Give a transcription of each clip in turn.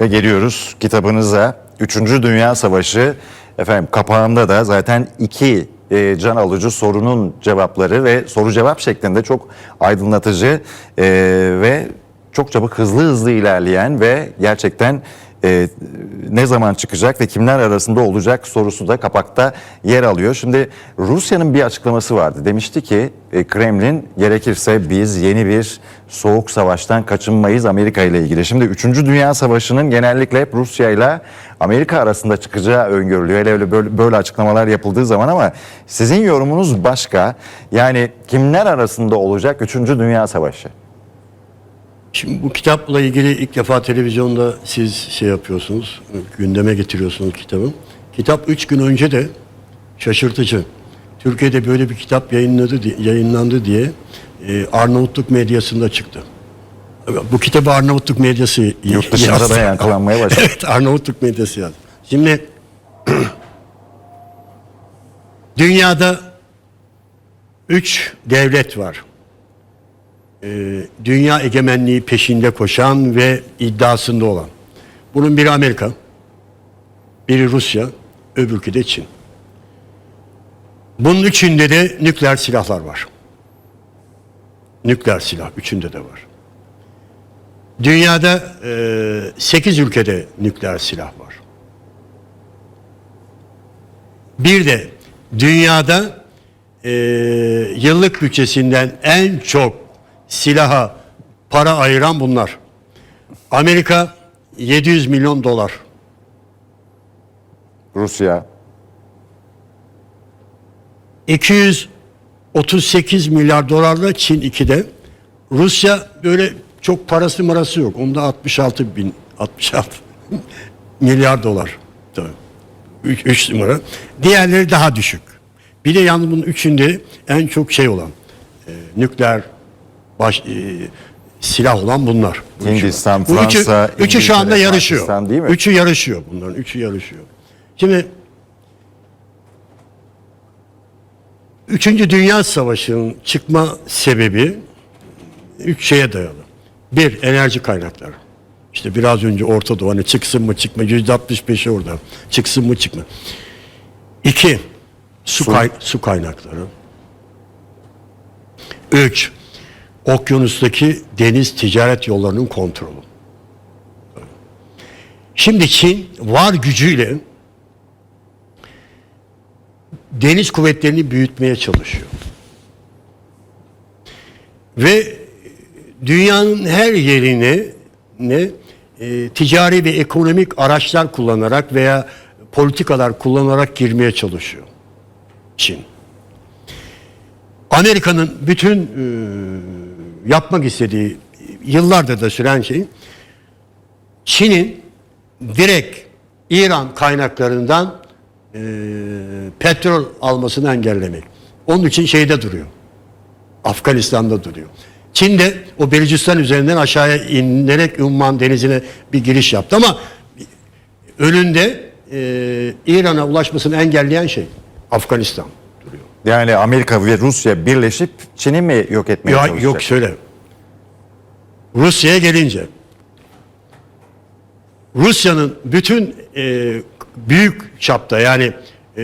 Ve geliyoruz kitabınıza. Üçüncü Dünya Savaşı efendim kapağında da zaten iki e, can alıcı sorunun cevapları ve soru cevap şeklinde çok aydınlatıcı e, ve çok çabuk hızlı hızlı ilerleyen ve gerçekten e, ne zaman çıkacak ve kimler arasında olacak sorusu da kapakta yer alıyor. Şimdi Rusya'nın bir açıklaması vardı. Demişti ki e, Kremlin gerekirse biz yeni bir soğuk savaştan kaçınmayız Amerika ile ilgili. Şimdi 3. Dünya Savaşı'nın genellikle hep Rusya ile Amerika arasında çıkacağı öngörülüyor. Hele öyle böyle, böyle açıklamalar yapıldığı zaman ama sizin yorumunuz başka. Yani kimler arasında olacak 3. Dünya Savaşı? Şimdi bu kitapla ilgili ilk defa televizyonda siz şey yapıyorsunuz, gündeme getiriyorsunuz kitabı. Kitap üç gün önce de şaşırtıcı. Türkiye'de böyle bir kitap yayınladı, yayınlandı diye e, Arnavutluk medyasında çıktı. Bu kitabı Arnavutluk medyası Yurt dışında da yankılanmaya başladı. evet, Arnavutluk medyası yazdı. Şimdi dünyada üç devlet var e, dünya egemenliği peşinde koşan ve iddiasında olan. Bunun biri Amerika, biri Rusya, öbürkü de Çin. Bunun üçünde de nükleer silahlar var. Nükleer silah üçünde de var. Dünyada e, 8 ülkede nükleer silah var. Bir de dünyada e, yıllık bütçesinden en çok silaha para ayıran bunlar. Amerika 700 milyon dolar. Rusya 238 milyar dolarla Çin 2'de. Rusya böyle çok parası marası yok. Onda 66 bin 66 milyar dolar. Tabii. 3 numara. Diğerleri daha düşük. Bir de yalnız bunun üçünde en çok şey olan e, nükleer baş, e, silah olan bunlar. Bu üçü Hindistan, üçü- Fransa, üçü, şu anda yarışıyor. Pakistan değil mi? Üçü yarışıyor bunların. Üçü yarışıyor. Şimdi Üçüncü Dünya Savaşı'nın çıkma sebebi üç şeye dayalı. Bir, enerji kaynakları. İşte biraz önce Orta Doğu hani çıksın mı çıkma yüzde 65'i orada. Çıksın mı çıkma. İki, su, Su. kay- su kaynakları. Üç, okyanustaki deniz ticaret yollarının kontrolü. Şimdi Çin var gücüyle deniz kuvvetlerini büyütmeye çalışıyor. Ve dünyanın her yerine ne e, ticari ve ekonomik araçlar kullanarak veya politikalar kullanarak girmeye çalışıyor Çin. Amerika'nın bütün e, yapmak istediği yıllardır da süren şey Çin'in direkt İran kaynaklarından e, petrol almasını engellemek. Onun için şeyde duruyor. Afganistan'da duruyor. Çin de o Belucistan üzerinden aşağıya inerek Umman denizine bir giriş yaptı ama önünde e, İran'a ulaşmasını engelleyen şey Afganistan. Yani Amerika ve Rusya birleşip Çin'i mi yok etmeye Ya, çalışacak? yok şöyle. Rusya'ya gelince Rusya'nın bütün e, büyük çapta yani e,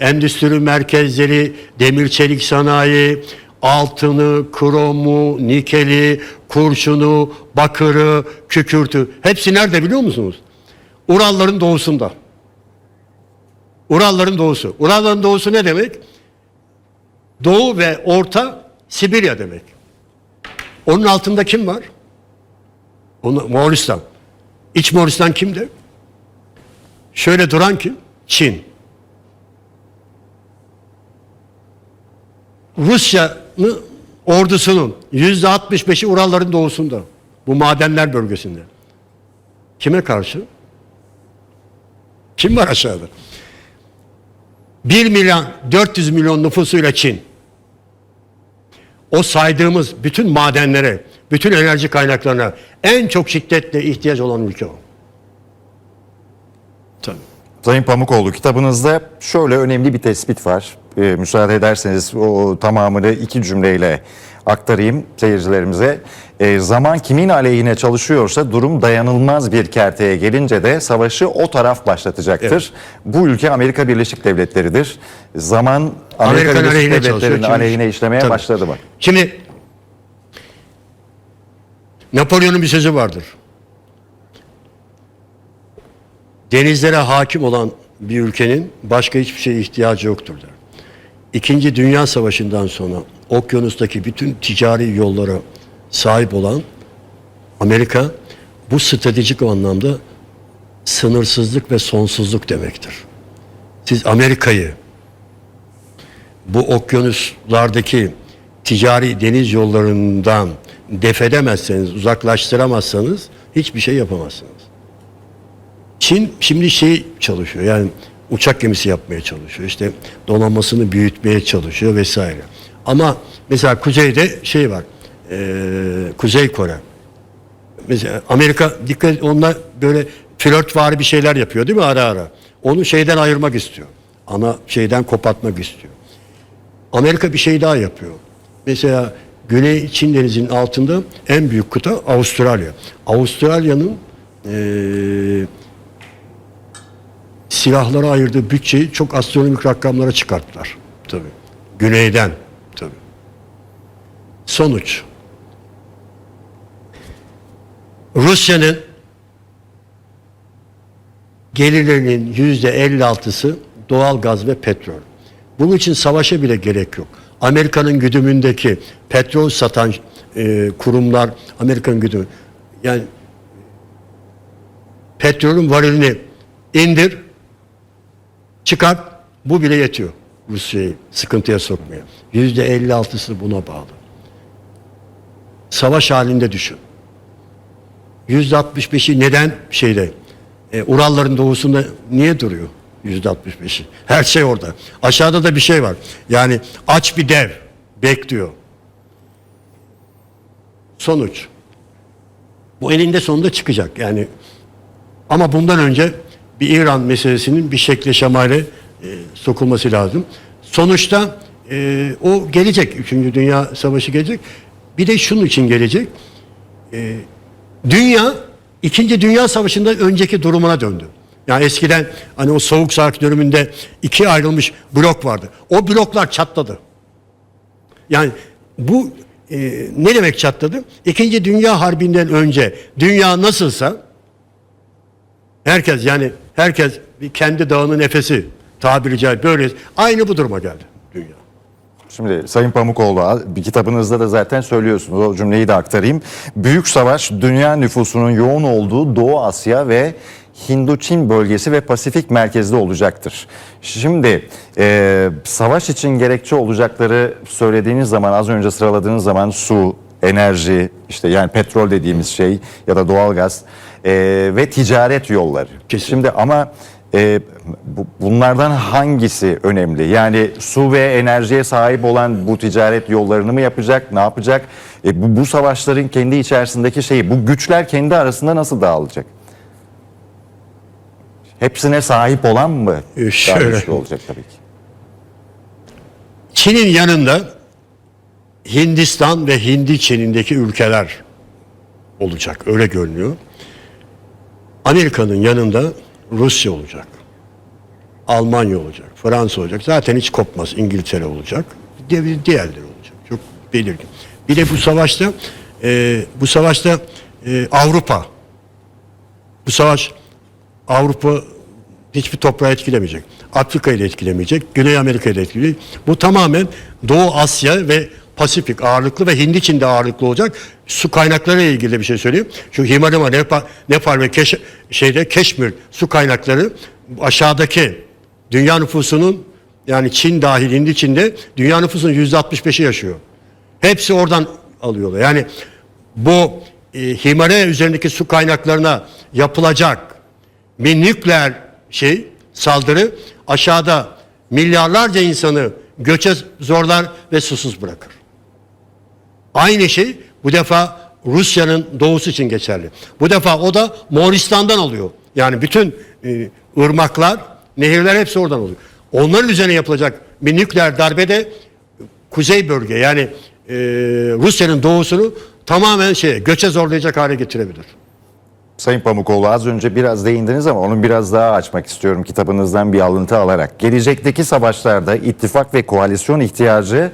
endüstri merkezleri, demir çelik sanayi, altını, kromu, nikeli, kurşunu, bakırı, kükürtü hepsi nerede biliyor musunuz? Uralların doğusunda. Uralların doğusu. Uralların doğusu ne demek? Doğu ve Orta Sibirya demek. Onun altında kim var? Onu, Moğolistan. İç Moğolistan kimdi? Şöyle duran kim? Çin. Rusya'nın ordusunun yüzde 65'i Uralların doğusunda. Bu madenler bölgesinde. Kime karşı? Kim var aşağıda? 1 milyon 400 milyon nüfusuyla Çin. O saydığımız bütün madenlere, bütün enerji kaynaklarına en çok şiddetle ihtiyaç olan ülke o. Tabii. Sayın Pamukoğlu kitabınızda şöyle önemli bir tespit var. Ee, müsaade ederseniz o tamamını iki cümleyle aktarayım seyircilerimize. E, zaman kimin aleyhine çalışıyorsa durum dayanılmaz bir kerteye gelince de savaşı o taraf başlatacaktır. Bu ülke Amerika Birleşik Devletleri'dir. Zaman Amerika Amerikan Birleşik aleyhine. Devletleri'nin aleyhine işlemeye Tabii. başladı bak. Şimdi Napolyon'un bir sözü vardır. Denizlere hakim olan bir ülkenin başka hiçbir şeye ihtiyacı yoktur der. İkinci Dünya Savaşı'ndan sonra okyanustaki bütün ticari yollara sahip olan Amerika bu stratejik anlamda sınırsızlık ve sonsuzluk demektir. Siz Amerika'yı bu okyanuslardaki ticari deniz yollarından defedemezseniz, uzaklaştıramazsanız hiçbir şey yapamazsınız. Çin şimdi şey çalışıyor yani uçak gemisi yapmaya çalışıyor. İşte donanmasını büyütmeye çalışıyor vesaire. Ama mesela kuzeyde şey var. eee, Kuzey Kore. Mesela Amerika dikkat onlar böyle flörtvari bir şeyler yapıyor değil mi ara ara? Onu şeyden ayırmak istiyor. Ana şeyden kopartmak istiyor. Amerika bir şey daha yapıyor. Mesela Güney Çin Denizi'nin altında en büyük kıta Avustralya. Avustralya'nın eee silahlara ayırdığı bütçeyi çok astronomik rakamlara çıkarttılar. Tabii. Güneyden. Sonuç. Rusya'nın gelirlerinin yüzde 56'sı doğal gaz ve petrol. Bunun için savaşa bile gerek yok. Amerika'nın güdümündeki petrol satan e, kurumlar, Amerika'nın güdümü yani petrolün varilini indir, çıkart, bu bile yetiyor Rusya'yı sıkıntıya sokmaya. Yüzde 56'sı buna bağlı. Savaş halinde düşün. Yüzde 65'i neden şeyde e, Uralların doğusunda niye duruyor? Yüzde 65'i. Her şey orada. Aşağıda da bir şey var. Yani aç bir dev bekliyor. Sonuç. Bu elinde sonunda çıkacak. Yani ama bundan önce bir İran meselesinin bir şekle şemale e, sokulması lazım. Sonuçta e, o gelecek. Üçüncü Dünya Savaşı gelecek. Bir de şunun için gelecek. E, dünya İkinci Dünya Savaşı'ndan önceki durumuna döndü. Yani eskiden hani o soğuk savaş döneminde ikiye ayrılmış blok vardı. O bloklar çatladı. Yani bu e, ne demek çatladı? İkinci Dünya Harbi'nden önce dünya nasılsa herkes yani herkes kendi dağının nefesi tabiri caizse böyle aynı bu duruma geldi dünya. Şimdi Sayın Pamukoğlu bir kitabınızda da zaten söylüyorsunuz o cümleyi de aktarayım. Büyük savaş dünya nüfusunun yoğun olduğu Doğu Asya ve Hindu-Çin bölgesi ve Pasifik merkezde olacaktır. Şimdi e, savaş için gerekçe olacakları söylediğiniz zaman az önce sıraladığınız zaman su, enerji işte yani petrol dediğimiz şey ya da doğalgaz e, ve ticaret yolları. Kesin. Şimdi ama e, bu- bunlardan hangisi önemli? Yani su ve enerjiye sahip olan bu ticaret yollarını mı yapacak? Ne yapacak? E, bu, bu savaşların kendi içerisindeki şeyi, bu güçler kendi arasında nasıl dağılacak? Hepsine sahip olan mı E, daha güçlü olacak tabii ki? Çin'in yanında Hindistan ve Hindi Çin'indeki ülkeler olacak. Öyle görünüyor. Amerika'nın yanında Rusya olacak. Almanya olacak. Fransa olacak. Zaten hiç kopmaz. İngiltere olacak. Di- Diğerleri olacak. Çok belirgin. Bir de bu savaşta e, bu savaşta e, Avrupa bu savaş Avrupa hiçbir toprağı etkilemeyecek. Afrika'yı da etkilemeyecek. Güney Amerika'yı da etkilemeyecek. Bu tamamen Doğu Asya ve Pasifik ağırlıklı ve Hindi Çin'de ağırlıklı olacak. Su kaynakları ile ilgili bir şey söyleyeyim. Şu Himalaya, Nepal, Nepal ve Keş, şeyde Keşmir su kaynakları aşağıdaki dünya nüfusunun yani Çin dahil Hindi Çin'de dünya nüfusunun yüzde 65'i yaşıyor. Hepsi oradan alıyorlar. Yani bu e, Himalaya üzerindeki su kaynaklarına yapılacak bir nükleer şey saldırı aşağıda milyarlarca insanı göçe zorlar ve susuz bırakır. Aynı şey bu defa Rusya'nın doğusu için geçerli. Bu defa o da Moğolistan'dan alıyor. Yani bütün e, ırmaklar, nehirler hepsi oradan oluyor. Onların üzerine yapılacak bir nükleer darbede kuzey bölge yani Rusya'nın doğusunu tamamen şey göçe zorlayacak hale getirebilir. Sayın Pamukoğlu az önce biraz değindiniz ama onu biraz daha açmak istiyorum kitabınızdan bir alıntı alarak. Gelecekteki savaşlarda ittifak ve koalisyon ihtiyacı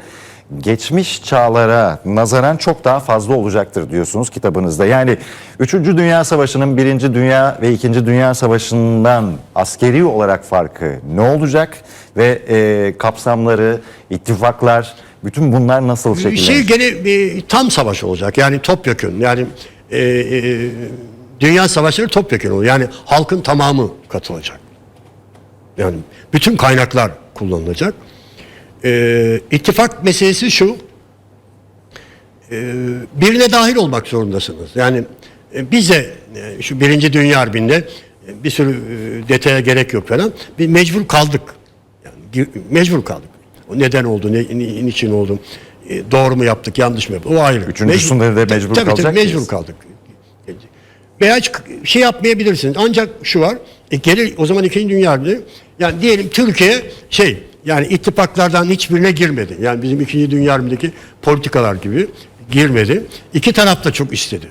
geçmiş çağlara nazaran çok daha fazla olacaktır diyorsunuz kitabınızda. Yani 3. Dünya Savaşı'nın 1. Dünya ve 2. Dünya Savaşı'ndan askeri olarak farkı ne olacak ve e, kapsamları, ittifaklar, bütün bunlar nasıl şekillenecek? Şey gene bir tam savaş olacak. Yani topyekun. Yani e, e, dünya savaşları topyekun olur. Yani halkın tamamı katılacak. Yani bütün kaynaklar kullanılacak. E, ittifak meselesi şu. E, birine dahil olmak zorundasınız. Yani e, bize e, şu birinci dünya harbinde e, bir sürü e, detaya gerek yok falan. Bir mecbur kaldık. Yani mecbur kaldık. O neden oldu, ne, ni- niçin oldu, e, doğru mu yaptık, yanlış mı yaptık, o ayrı. Üçüncüsünde de mecbur tabii, kalacak tabii, mecbur kaldık. Veya şey yapmayabilirsiniz. Ancak şu var. E, gelir o zaman ikinci dünya harbinde yani diyelim Türkiye şey yani ittifaklardan hiçbirine girmedi. Yani bizim ikinci dünya politikalar gibi girmedi. İki taraf da çok istedi.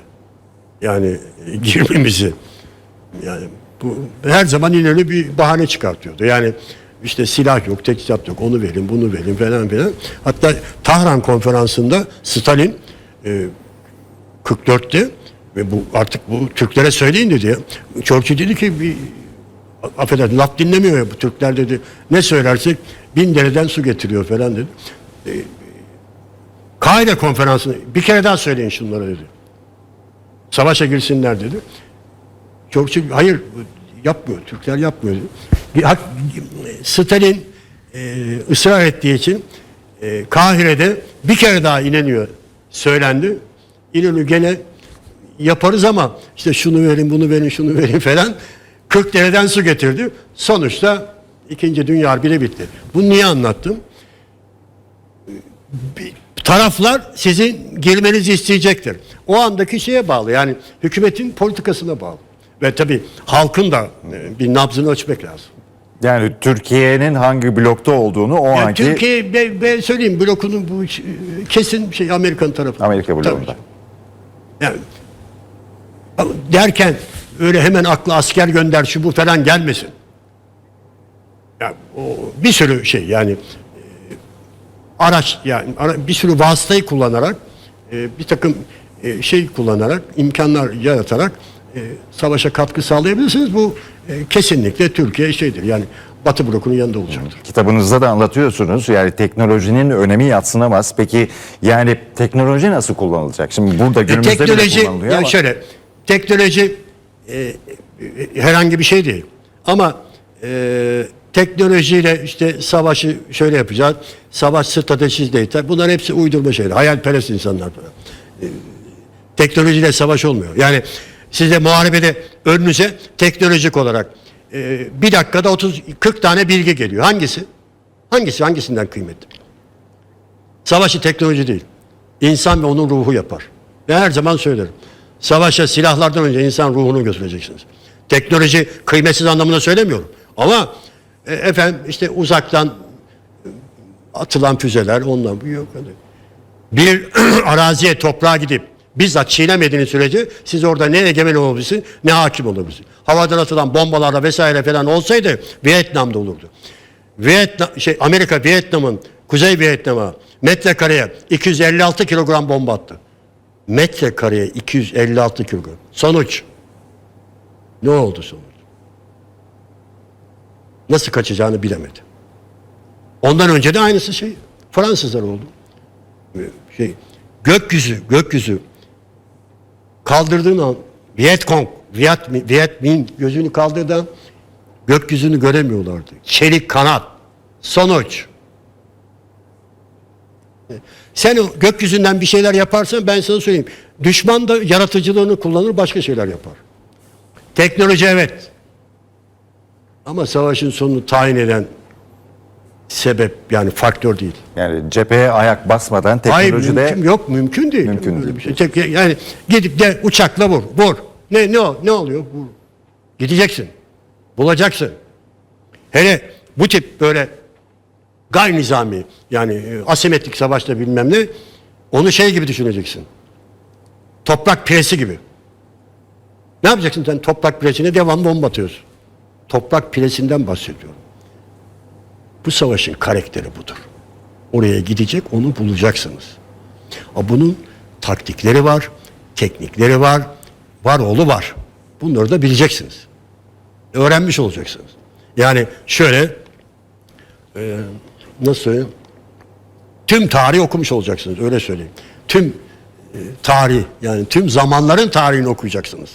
Yani e, girmemizi. Yani bu her zaman ileri bir bahane çıkartıyordu. Yani işte silah yok, teçhizat yok, onu verin, bunu verin falan filan. Hatta Tahran konferansında Stalin e, 44'te ve bu artık bu Türklere söyleyin dedi. Churchill dedi ki bir affedersin laf dinlemiyor ya bu Türkler dedi. Ne söylersek bin dereden su getiriyor falan dedi. E, Kahire konferansını bir kere daha söyleyin şunlara dedi. Savaşa girsinler dedi. Churchill hayır yapmıyor. Türkler yapmıyor. dedi. Stalin e, ısrar ettiği için e, Kahire'de bir kere daha ineniyor söylendi. İnönü gene yaparız ama işte şunu verin bunu verin şunu verin falan 40 dereden su getirdi. Sonuçta İkinci Dünya Harbi de bitti. Bunu niye anlattım? Bir- taraflar sizin girmenizi isteyecektir. O andaki şeye bağlı yani hükümetin politikasına bağlı. Ve tabii halkın da e, bir nabzını ölçmek lazım. Yani Türkiye'nin hangi blokta olduğunu o Yani anki Türkiye ben, ben söyleyeyim blokunun bu iş- kesin şey Amerikan tarafı. Amerika Tabii. bloğunda. Yani derken öyle hemen aklı asker gönder şu bu falan gelmesin. Ya o bir sürü şey yani e, araç yani ara- bir sürü vasıtayı kullanarak e, bir takım e, şey kullanarak imkanlar yaratarak e, savaşa katkı sağlayabilirsiniz. Bu e, kesinlikle Türkiye şeydir yani Batı blokunun yanında olacaktır. Kitabınızda da anlatıyorsunuz yani teknolojinin önemi yatsınamaz. Peki yani teknoloji nasıl kullanılacak? Şimdi burada E, günümüzde bile teknoloji kullanılıyor yani ama şöyle teknoloji e, e, herhangi bir şey değil. Ama e, teknolojiyle işte savaşı şöyle yapacağız. Savaş stratejisi de yeter. Bunlar hepsi uydurma şeyler. Hayalperest insanlar. E, teknolojiyle savaş olmuyor. Yani size muharebede önünüze teknolojik olarak e, bir dakikada 30 40 tane bilgi geliyor. Hangisi? Hangisi hangisinden kıymetli? Savaşı teknoloji değil. İnsan ve onun ruhu yapar. Ve her zaman söylerim. Savaşa silahlardan önce insan ruhunu götüreceksiniz. Teknoloji kıymetsiz anlamında söylemiyorum. Ama e, efendim işte uzaktan e, atılan füzeler ondan bu yok. Bir araziye toprağa gidip bizzat çiğnemediğiniz sürece siz orada ne egemen olabilirsiniz ne hakim olabilirsiniz. Havadan atılan bombalarla vesaire falan olsaydı Vietnam'da olurdu. Vietnam, şey, Amerika Vietnam'ın Kuzey Vietnam'a metrekareye 256 kilogram bomba attı. Metrekareye 256 kilogram. Sonuç. Ne oldu sonuç? Nasıl kaçacağını bilemedi. Ondan önce de aynısı şey Fransızlar oldu. Ee, Şey gökyüzü gökyüzü kaldırdığın an Vietcong, Viet, Viet Minh gözünü kaldırdığı an gökyüzünü göremiyorlardı. Çelik kanat. Sonuç. Sen gökyüzünden bir şeyler yaparsan ben sana söyleyeyim. Düşman da yaratıcılığını kullanır başka şeyler yapar. Teknoloji evet. Ama savaşın sonunu tayin eden sebep yani faktör değil. yani cepheye ayak basmadan Hayır teknolojide mümkün yok mümkün değil. Mümkün değil. Bir şey. Yani gidip de uçakla vur vur. Ne ne ne oluyor? Vur. Gideceksin. Bulacaksın. Hele bu tip böyle gayri nizami yani e, asimetrik savaşta bilmem ne Onu şey gibi düşüneceksin. Toprak piresi gibi. Ne yapacaksın sen toprak piresine devamlı bomba atıyorsun. Toprak piresinden bahsediyorum. Bu savaşın karakteri budur. Oraya gidecek onu bulacaksınız. Ama bunun taktikleri var, teknikleri var, var oğlu var. Bunları da bileceksiniz. Öğrenmiş olacaksınız. Yani şöyle e, nasıl söyleyeyim? Tüm tarihi okumuş olacaksınız öyle söyleyeyim. Tüm e, tarih yani tüm zamanların tarihini okuyacaksınız.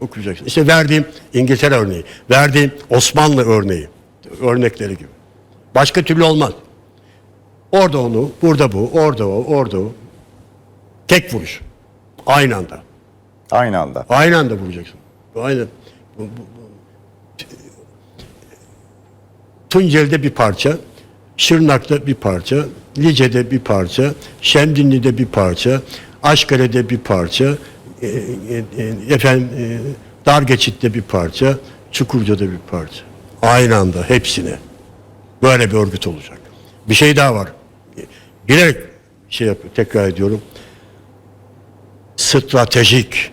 Okuyacaksınız. İşte verdiğim İngiltere örneği, verdiğim Osmanlı örneği, örnekleri gibi. Başka türlü olmaz. Orada onu, burada bu, orada o, orada o. Tek vuruş. Aynı anda. Aynı anda. Aynı anda vuracaksın. Aynı. Bu, bu, bu. Tunceli'de bir parça, Şırnak'ta bir parça, Lice'de bir parça, Şemdinli'de bir parça, Aşkale'de bir parça, e, e, e, efendim e, Dargeçit'te bir parça, Çukurca'da bir parça. Aynı anda hepsine. Böyle bir örgüt olacak. Bir şey daha var. Bilerek şey yapıyor, tekrar ediyorum. Stratejik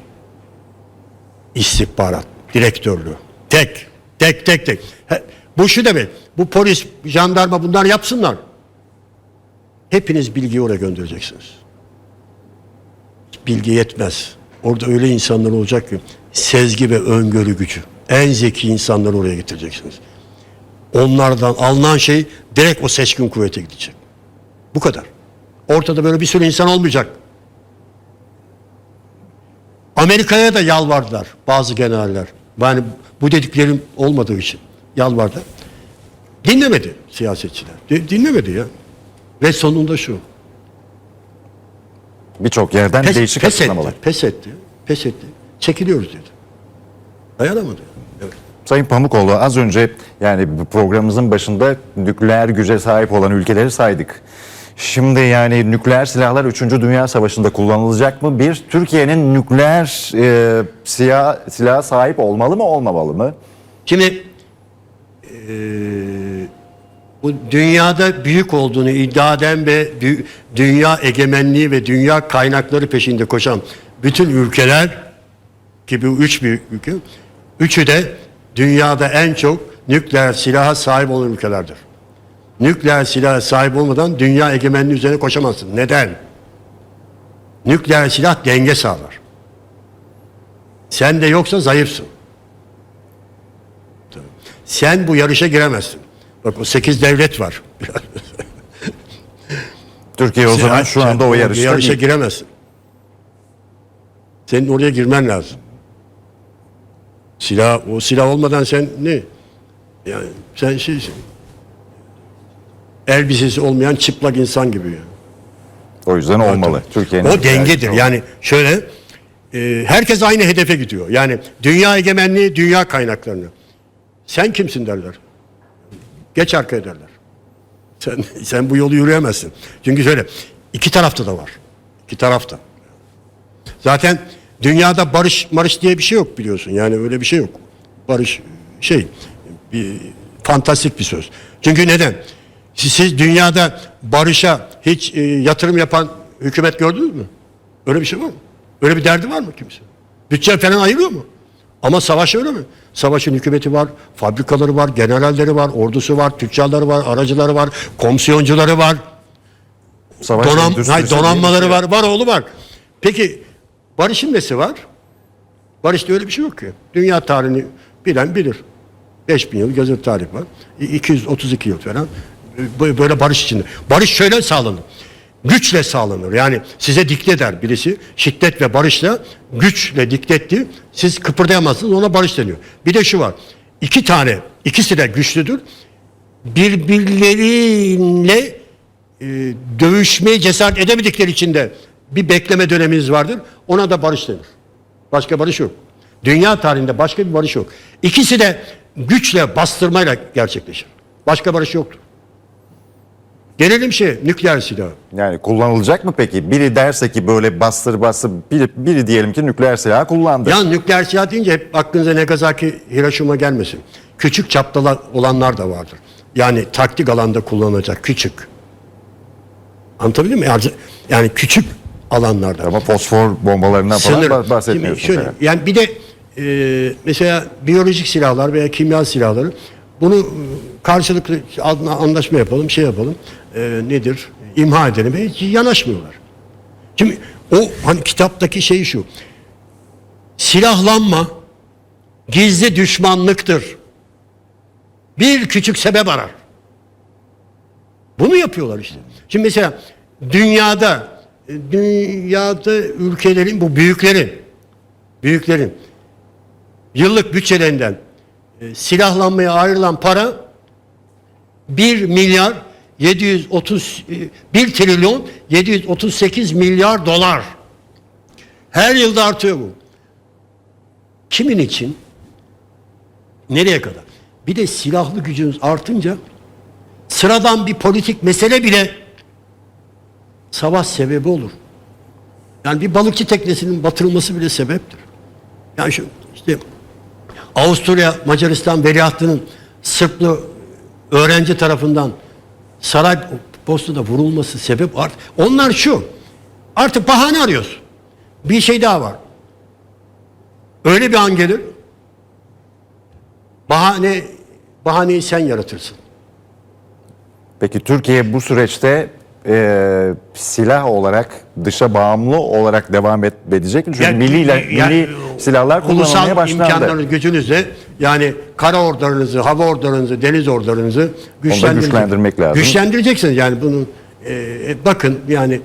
istihbarat direktörlüğü. Tek, tek, tek, tek. Bu şu demek, bu polis, jandarma bunlar yapsınlar. Hepiniz bilgiyi oraya göndereceksiniz. Bilgi yetmez. Orada öyle insanlar olacak ki sezgi ve öngörü gücü. En zeki insanları oraya getireceksiniz. Onlardan alınan şey direkt o seçkin kuvvete gidecek. Bu kadar. Ortada böyle bir sürü insan olmayacak. Amerika'ya da yalvardılar bazı generaller. Yani bu dediklerim olmadığı için yalvardı. Dinlemedi siyasetçiler. Di- dinlemedi ya. Ve sonunda şu. Birçok yerden Pes, değişik pes etti. açıklamalar. Pes etti. Pes etti. Çekiliyoruz dedi. Dayanamadı. Evet. Sayın Pamukoğlu az önce yani programımızın başında nükleer güce sahip olan ülkeleri saydık. Şimdi yani nükleer silahlar 3. Dünya Savaşı'nda kullanılacak mı? Bir, Türkiye'nin nükleer e, silah, silaha sahip olmalı mı olmamalı mı? Şimdi eee, bu dünyada büyük olduğunu iddia eden ve dü- dünya egemenliği ve dünya kaynakları peşinde koşan bütün ülkeler ki bu üç büyük ülke, üçü de dünyada en çok nükleer silaha sahip olan ülkelerdir. Nükleer silaha sahip olmadan dünya egemenliği üzerine koşamazsın. Neden? Nükleer silah denge sağlar. Sen de yoksa zayıfsın. Sen bu yarışa giremezsin. Bak o 8 devlet var. Türkiye o zaman şu anda o yarışta yarışa değil. giremezsin. Senin oraya girmen lazım. Silah o silah olmadan sen ne? Yani sen şeysin. Elbisesi olmayan çıplak insan gibi. O yüzden olmalı. Türkiye'nin O dengedir. Yani, Yani şöyle e, herkes aynı hedefe gidiyor. Yani dünya egemenliği, dünya kaynaklarını. Sen kimsin derler. Geç arkaya derler. Sen, sen bu yolu yürüyemezsin. Çünkü şöyle iki tarafta da var. İki tarafta. Zaten dünyada barış marış diye bir şey yok biliyorsun. Yani öyle bir şey yok. Barış şey bir fantastik bir söz. Çünkü neden? Siz, siz dünyada barışa hiç e, yatırım yapan hükümet gördünüz mü? Öyle bir şey var mı? Öyle bir derdi var mı kimse? Bütçe falan ayırıyor mu? Ama savaş öyle mi? Savaşın hükümeti var, fabrikaları var, generalleri var, ordusu var, tüccarları var, aracıları var, komisyoncuları var. savaş Donam, hayır, donanmaları şey var, var oğlu var. Peki barışın nesi var? Barışta öyle bir şey yok ki. Dünya tarihini bilen bilir. 5000 yıl gözet tarih var. İ- 232 yıl falan. Bö- Böyle barış içinde. Barış şöyle sağlanır. Güçle sağlanır. Yani size dikte eder birisi. Şiddet ve barışla güçle dikte etti. Siz kıpırdayamazsınız ona barış deniyor. Bir de şu var. İki tane, ikisi de güçlüdür. Birbirleriyle e, dövüşmeye cesaret edemedikleri için de bir bekleme döneminiz vardır. Ona da barış denir. Başka barış yok. Dünya tarihinde başka bir barış yok. İkisi de güçle, bastırmayla gerçekleşir. Başka barış yoktur. Gelelim şey, nükleer silah. Yani kullanılacak mı peki? Biri derse ki böyle bastır bastır, biri, biri diyelim ki nükleer silah kullandı. Ya nükleer silah deyince hep aklınıza Nagasaki, Hiroşima gelmesin. Küçük çapta olanlar da vardır. Yani taktik alanda kullanılacak küçük. Anlatabildim mi? Yani, yani küçük alanlarda. Ama fosfor bombalarından falan Sınır. bah- bahsetmiyorsun. Şimdi şöyle, Ferhat. yani bir de e, mesela biyolojik silahlar veya kimya silahları bunu karşılıklı anlaşma yapalım, şey yapalım. e, nedir? İmha edelim. E, yanaşmıyorlar. Şimdi o hani kitaptaki şey şu. Silahlanma gizli düşmanlıktır. Bir küçük sebep arar. Bunu yapıyorlar işte. Şimdi mesela dünyada dünyada ülkelerin bu büyüklerin büyüklerin yıllık bütçelerinden e, silahlanmaya ayrılan para 1 milyar 730 e, 1 trilyon 738 milyar dolar. Her yılda artıyor bu. Kimin için? Nereye kadar? Bir de silahlı gücünüz artınca sıradan bir politik mesele bile savaş sebebi olur. Yani bir balıkçı teknesinin batırılması bile sebeptir. Yani şu işte Avusturya Macaristan veliahtının Sırplı öğrenci tarafından saray postunda vurulması sebep art. Onlar şu. Artık bahane arıyorsun. Bir şey daha var. Öyle bir an gelir. Bahane bahaneyi sen yaratırsın. Peki Türkiye bu süreçte e, silah olarak dışa bağımlı olarak devam et, edecek mi? Çünkü Yani- milli, yani milli silahlar kullanılmaya ulusal başlandı. imkanlarınız, gücünüzle yani kara ordularınızı, hava ordularınızı, deniz ordularınızı güçlendirecek- güçlendirmek lazım. Güçlendireceksiniz yani bunu e, bakın yani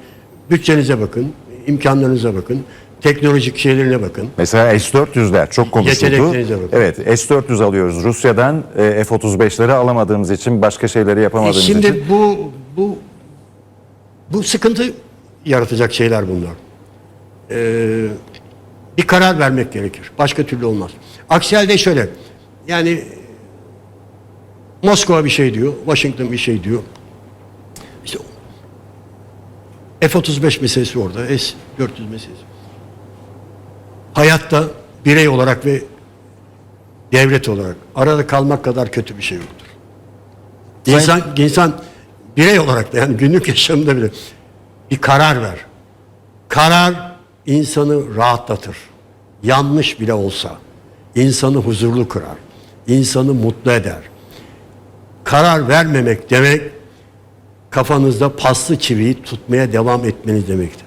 bütçenize bakın, imkanlarınıza bakın, teknolojik şeylerine bakın. Mesela S-400'ler çok konuşuldu. Evet S-400 alıyoruz Rusya'dan e, F-35'leri alamadığımız için başka şeyleri E yapamadığımız şimdi için. bu bu bu sıkıntı yaratacak şeyler bunlar. Ee, bir karar vermek gerekir. Başka türlü olmaz. Aksi halde şöyle. Yani Moskova bir şey diyor, Washington bir şey diyor. İşte F-35 meselesi orada, S-400 meselesi. Hayatta birey olarak ve devlet olarak arada kalmak kadar kötü bir şey yoktur. İnsan, insan birey olarak da yani günlük yaşamında bile bir karar ver. Karar insanı rahatlatır. Yanlış bile olsa insanı huzurlu kırar. insanı mutlu eder. Karar vermemek demek kafanızda paslı çiviyi tutmaya devam etmeniz demektir.